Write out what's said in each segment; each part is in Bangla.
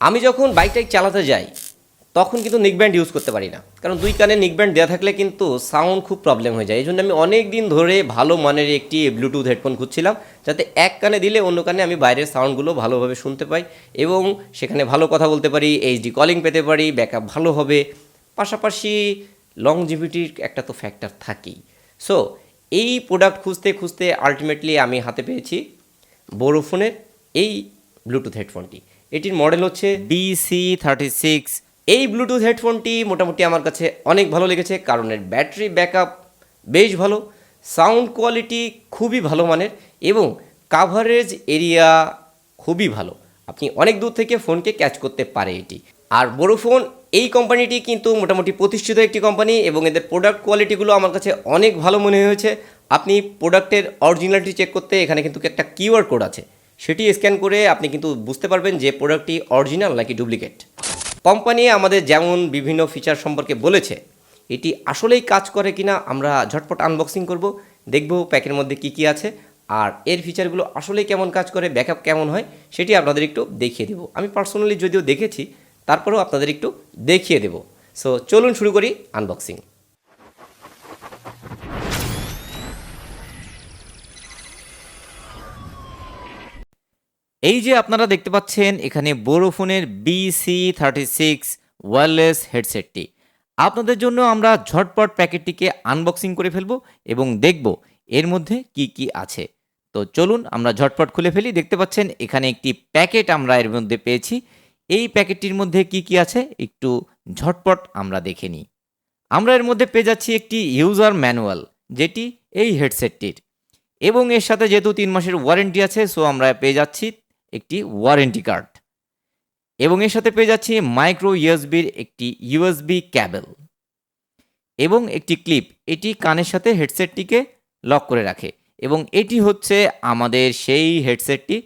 আমি যখন বাইকটাই চালাতে যাই, তখন কিন্তু নিকব্যান্ড ইউজ করতে পারি না। কারণ দুই কানে নিকব্যান্ড দেওয়া থাকলে কিন্তু সাউন্ড খুব প্রবলেম হয়ে যায়। এই জন্য আমি অনেক দিন ধরে ভালো মানের একটি ব্লুটুথ হেডফোন খুঁজছিলাম, যাতে এক কানে দিলে অন্য কানে আমি বাইরের সাউন্ডগুলো ভালোভাবে শুনতে পাই এবং সেখানে ভালো কথা বলতে পারি এইচডি কলিং পেতে পারি ব্যাকআপ ভালো হবে। পাশাপাশি লং লংজিভিটির একটা তো ফ্যাক্টর থাকেই। সো এই প্রোডাক্ট খুঁজতে খুঁজতে আলটিমেটলি আমি হাতে পেয়েছি বোরোফোনের এই ব্লুটুথ হেডফোনটি এটির মডেল হচ্ছে বিসি থার্টি সিক্স এই ব্লুটুথ হেডফোনটি মোটামুটি আমার কাছে অনেক ভালো লেগেছে, কারণ এর ব্যাটারি ব্যাকআপ বেশ ভালো সাউন্ড কোয়ালিটি খুবই ভালো মানের, এবং কাভারেজ এরিয়া খুবই ভালো। আপনি অনেক দূর থেকে ফোনকে ক্যাচ করতে পারে এটি। আর বোরোফোন এই কোম্পানিটি কিন্তু মোটামুটি প্রতিষ্ঠিত একটি কোম্পানি এবং এদের প্রোডাক্ট কোয়ালিটিগুলো আমার কাছে অনেক ভালো মনে হয়েছে। আপনি প্রোডাক্টের অরিজিনালিটি চেক করতে এখানে কিন্তু একটা কিউআর কোড আছে। সেটি স্ক্যান করে আপনি কিন্তু বুঝতে পারবেন যে প্রোডাক্টটি অরিজিনাল নাকি ডুপ্লিকেট কোম্পানি আমাদের যেমন বিভিন্ন ফিচার সম্পর্কে বলেছে, এটি আসলেই কাজ করে কিনা আমরা ঝটপট আনবক্সিং করব, দেখব প্যাকের মধ্যে কি কি আছে, আর এর ফিচারগুলো আসলেই কেমন কাজ করে ব্যাকআপ কেমন হয়, সেটি আপনাদের একটু দেখিয়ে দেবো। আমি পার্সোনালি যদিও দেখেছি, তারপরেও আপনাদের একটু দেখিয়ে দেবো। সো চলুন শুরু করি আনবক্সিং এই যে আপনারা দেখতে পাচ্ছেন, এখানে বোরোফোনের বিসি থার্টি সিক্স ওয়্যারলেস হেডসেটটি আপনাদের জন্য আমরা ঝটপট প্যাকেটটিকে আনবক্সিং করে ফেলব এবং দেখব এর মধ্যে কি কি আছে। তো চলুন, আমরা ঝটপট খুলে ফেলি। দেখতে পাচ্ছেন, এখানে একটি প্যাকেট আমরা এর মধ্যে পেয়েছি। এই প্যাকেটটির মধ্যে কি কি আছে, একটু ঝটপট আমরা দেখে নিই। আমরা এর মধ্যে পেয়ে যাচ্ছি একটি ইউজার ম্যানুয়াল যেটি এই হেডসেটটির এবং এর সাথে যেহেতু তিন মাসের ওয়ারেন্টি আছে সো আমরা পেয়ে যাচ্ছি একটি ওয়ারেন্টি কার্ড এবং এর সাথে পেয়ে যাচ্ছি মাইক্রো ইউএসবির একটি ইউএসবি ক্যাবেল এবং একটি ক্লিপ এটি কানের সাথে হেডসেটটিকে লক করে রাখে। এবং এটি হচ্ছে আমাদের সেই হেডসেটটি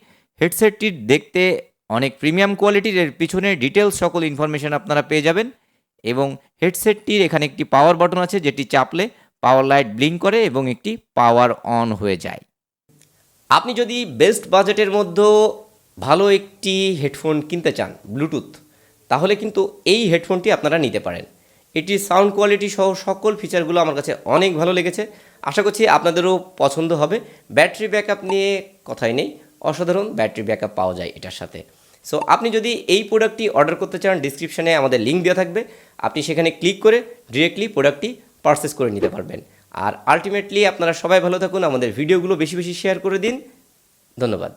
হেডসেটটির দেখতে অনেক প্রিমিয়াম কোয়ালিটির এর পিছনে ডিটেলস সকল ইনফরমেশন আপনারা পেয়ে যাবেন। এবং হেডসেটটির এখানে একটি পাওয়ার বাটন আছে, যেটি চাপলে পাওয়ার লাইট ব্লিঙ্ক করে এবং একটি পাওয়ার অন হয়ে যায়। আপনি যদি বেস্ট বাজেটের মধ্যে ভালো একটি হেডফোন কিনতে চান ব্লুটুথ, তাহলে কিন্তু এই হেডফোনটি আপনারা নিতে পারেন। এটির সাউন্ড কোয়ালিটি সহ সকল ফিচারগুলো আমার কাছে অনেক ভালো লেগেছে। আশা করছি আপনাদেরও পছন্দ হবে। ব্যাটারি ব্যাকআপ নিয়ে কথাই নেই, অসাধারণ ব্যাটারি ব্যাকআপ পাওয়া যায় এটার সাথে। সো আপনি যদি এই প্রোডাক্টটি অর্ডার করতে চান, ডিসক্রিপশানে আমাদের লিঙ্ক দেওয়া থাকবে। আপনি সেখানে ক্লিক করে ডিরেক্টলি প্রোডাক্টটি পারচেস করে নিতে পারবেন। আর আলটিমেটলি আপনারা সবাই ভালো থাকুন, আমাদের ভিডিওগুলো বেশি বেশি শেয়ার করে দিন। ধন্যবাদ।